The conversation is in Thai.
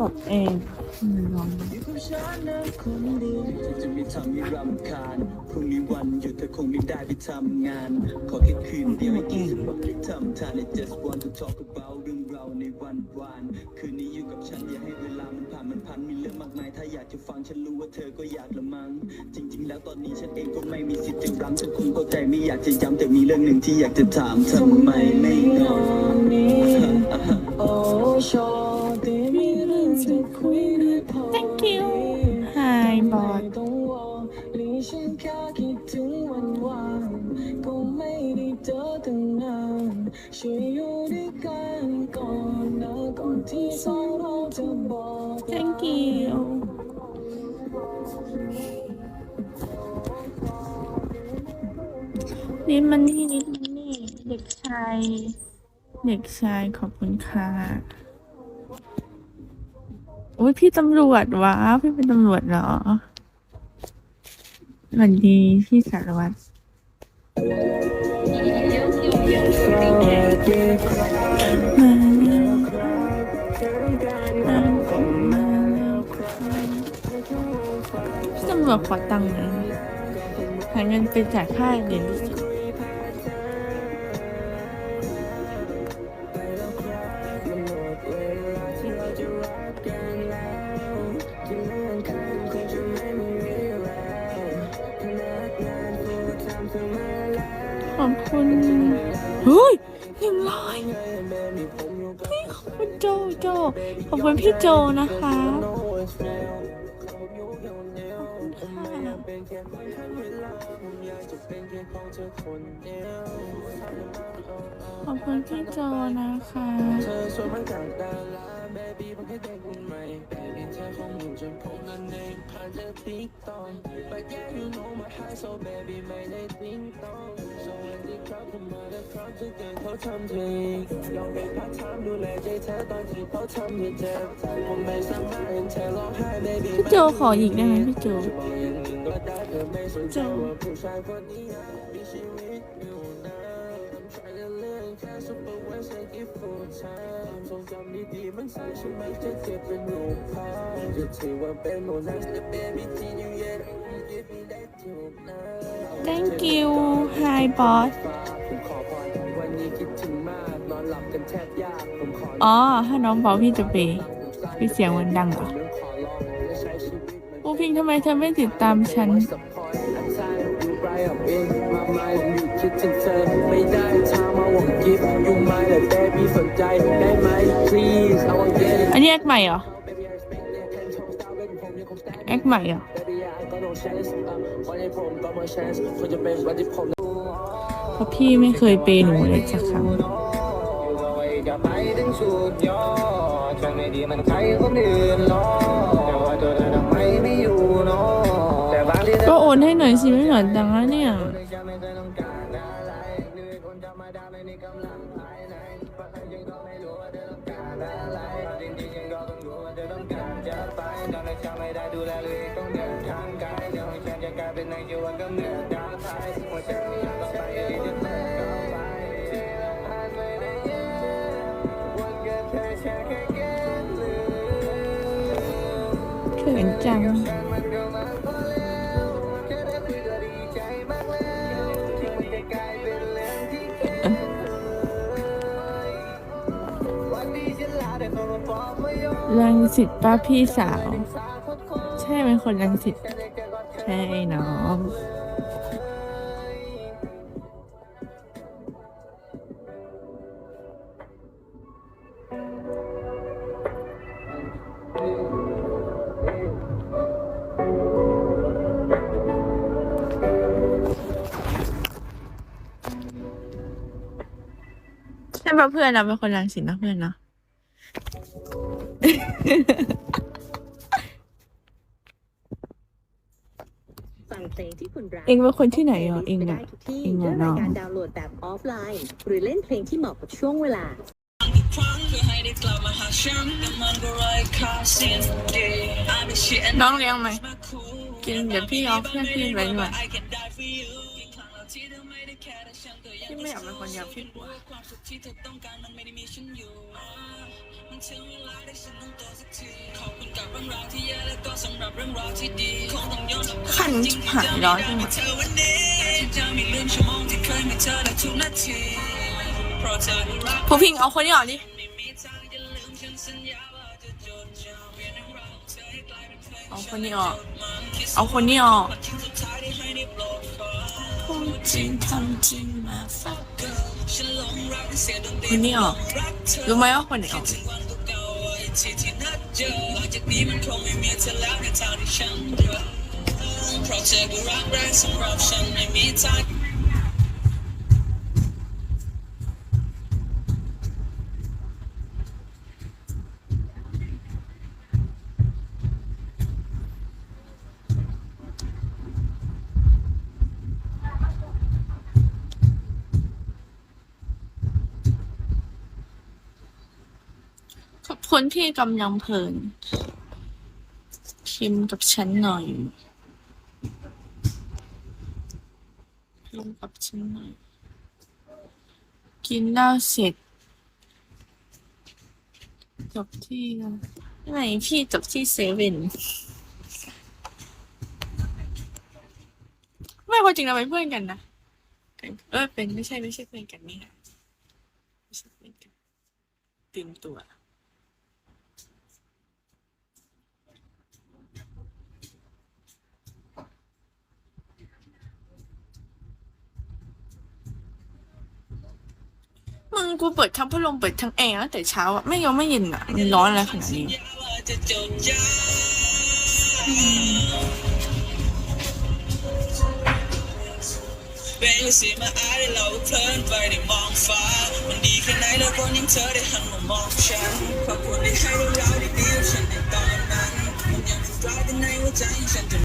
ตดเองลองดูอยู่กับฉันนะคนเดียวจะไม่ทำให้รำคาญพรุ่งนี้วันหยุดเธอคงไม่ได้ไปทำงาน ขอแค่คืนเดียวให้กี่สบายทำทาน I just want to talk about เรื่องราในวันวาน คืนนี้อยู่กับฉันอย่าให้เวลามันผ่านมันพันมีเรื่องมากมาย ถ้าอยากจะฟังฉันรู้ว่าเธอก็อยากละมั้ง จริง ๆ แล้วตอนนี้ฉันเองก็ไม่มีสิทธิ์จะรั้งเธอคงเข้าใจไม่อยากจะย้ำแต่มีเรื่องหนึ่งที่อยากจะถามทำไมไม่นอน ตั้งนานช่วยอยู่ด้วยกันก่อนนะก่อนที่สองเราจะบอกลา thank you นิดมันนี่นิดมันนี่ เด็กชาย เด็กชายขอบคุณค่ะโอ้ยพี่ตำรวจวะพี่เป็นตำรวจเหรอสวัสดีพี่สารวัตรมาแล้ว พี่ตำรวจขอตังค์หน่อยหาเงินไปจ่ายค่าเรียนดิสิขอบคุณ เฮ้ยหนึ่งร้อยพี่ขอบคุณโจโจขอบคุณพี่โจนะคะขอบคุณพี่โจนะคะเธอสวยมันจากดาราเบบี้มันให้เด็กคนใหม่เบบี้เธอคงอยู่จนผม นั้นเองผ่านเธอติ๊กตอง but yeah you know my high so baby ไม่ได้ติ๊งตอง so when they crowd เข้ามาแล้ว crowd จะเกินเขาทำเธอเองยอมเป็นพักถามดูแลใจเธอตอนที่เขาทำเธอเจ็บผมไม่สามารถเห็นเธอร้องไห้ baby พี่โจขออีกได้ไหมพี่โจบอกอย่างหนึ่งก็ได้เธอไม่สนใจว่าผู้ชายคนนี้มีชีวิตอยู่ west ให้ give full time ทรงจำดีๆมันสร้างฉันไม่จะเก็บเป็นรูปภาพจะถือว่าเป็นโมนัสแต่ baby ที่ you yet give me that ถูกนะ thank you hi boss ผมขอพรวันนี้คิดถึงมากนอนหลับกันแทบยากผมขออ๋อ ถ้าน้องบอกพี่จะไปพี่เสียงมันดังเหรอขอลองและใช้ชีวิตมันปูพิงทำไมเธอไม่ติดตามฉัน คิดถึงเธอไม่ได้ทางมาหวังกิฟต์ยูไหมแต่เบบี้สนใจได้ไหม please I want get it อันนี้แอคใหม่เหรอ แอคใหม่เหรอ เพราะพี่ไม่เคยเปย์หนูเลยสักครั้งจะไปถึงสุดยอดช่างไม่ดีมันใครคนอื่นหรอกแต่ว่าตัวเธอทำไมไม่อยู่เนาะแต่บางทีเธอ ก็โอนให้หน่อยสิไม่หน่อยตังแล้วเนี่ย จะไม่เคยต้องการ ไม่ได้ดูแลเลยต้องเดินทางไกลเรื่องของฉันจะกลายเป็นในชีวิตก็เหมือนดาวไทยหัวใจไม่อยากต่อไปที่จะต้องต่อไปที่เราผ่านไปได้เยอะวันเกิดเธอฉันแค่เก็บลืมเขินจังฉันมันก็มาพอแล้วแค่ได้คุยก็ดีใจมากแล้วที่มันจะกลายเป็นเรื่องที่เคยวันนี้ฉันลาแต่คนมาบอกไม่ยอมรังสิตป้าพี่สาวสาคนคน ใช่เป็นคนรังสิตใช่น้องใช่ปะเพื่อนเราเป็นคนรังสิตนะเพื่อนเนาะ ฟัง เพลงที่คุณรักเองเป็นคนที่ไหนอะเองได้อะทุกที่เองเหรอด้วยรายการน้องดาวน์โหลดแบบออฟไลน์ หรือเล่นเพลงที่เหมาะกับช่วงเวลาน้องเลี้ยงไหมกินเดี๋ยวพี่เอาเพื่อนพี่ไปด้วย พี่ไม่อยากเป็นคนเดียวพี่กลัวขันชิบหายร้อนจังเลยผู้พิงเอาคนนี้ออกดิเอาคนนี้ออก เอาคนนี้ออก พูดจริงทำจริงมาฟักเกอร์คนนี้ออกรู้ไหมว่าคนไหนออกเพราะเธอก็รักแรงสำหรับฉันไม่มีทาง ขอบคุณที่กำลังเพลิน พิมพ์กับฉันหน่อยพิมพ์กับฉันหน่อย กินเหล้าเสร็จ จบที่ไหนพี่จบที่เซเว่นไม่ควาจริงเราเป็นเพื่อนกันนะเออเป็นไม่ใช่ไม่ใช่เพื่อนกันนี่ค่ะไม่ใช่เพื่อนกันตื่นตัว มึงกูเปิดทั้งพัดลมเปิดทั้งแอร์ตั้งแต่เช้าอะไม่ยอมไม่เย็นอะมันร้อนอะไรขนาดนี้เป็นสีมาองฟ้ามันดีแค่ไหนแล้วคนยังเธอได้หันมามองฉันขอบคุณที่ให้เรื่องราวดีๆฉันในตอนนั้นมันยังคงกลายเป็นในหัวใจฉันจน